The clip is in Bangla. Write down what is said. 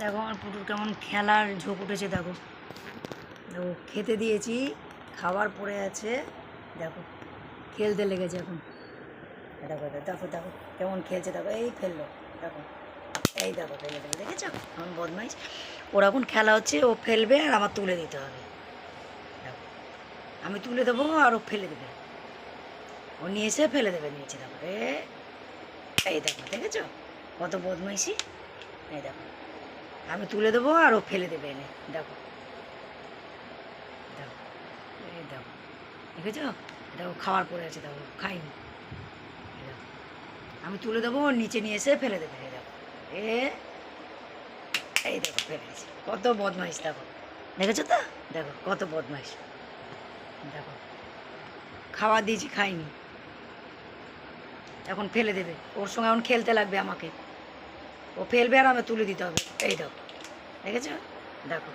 দেখো আমার পুটুর কেমন খেলার ঝোঁক উঠেছে দেখো। দেখো খেতে দিয়েছি খাবার পড়ে আছে দেখো খেলতে লেগেছে এখন। দেখো দেখো, দেখো দেখো কেমন খেলছে দেখো এই ফেলল দেখো এই দেখো ফেলে দেবে দেখেছ? এখন বদমাইশ। ওর এখন খেলা হচ্ছে ও ফেলবে আর আমার তুলে দিতে হবে। দেখো আমি তুলে দেবো আর ও ফেলে দেবে। ও নিয়ে এসে ফেলে দেবে নিয়েছে দেখো এই দেখো দেখেছ? কত বদমাইশি। এই দেখো আমি তুলে দেবো আর ও ফেলে দেবে এনে। দেখো দেখো দেখো দেখেছ? দেখো খাবার পড়ে আছে দেখো খাইনি আমি তুলে দেবো ওর নিচে নিয়ে এসে ফেলে দেবে, এই দেখো এ, এই দেখো, ফেলে দিয়েছি। কত বদমাইশ, দেখো। দেখেছ তো? দেখো, কত বদমাইশ। দেখো। খাবার দিয়েছি খাইনি এখন ফেলে দেবে। ওর সঙ্গে এখন খেলতে লাগবে আমাকে। ও ফেলবে আর আমি তুলে দিতে হবে। এই দাও। দেখেছ? দেখো।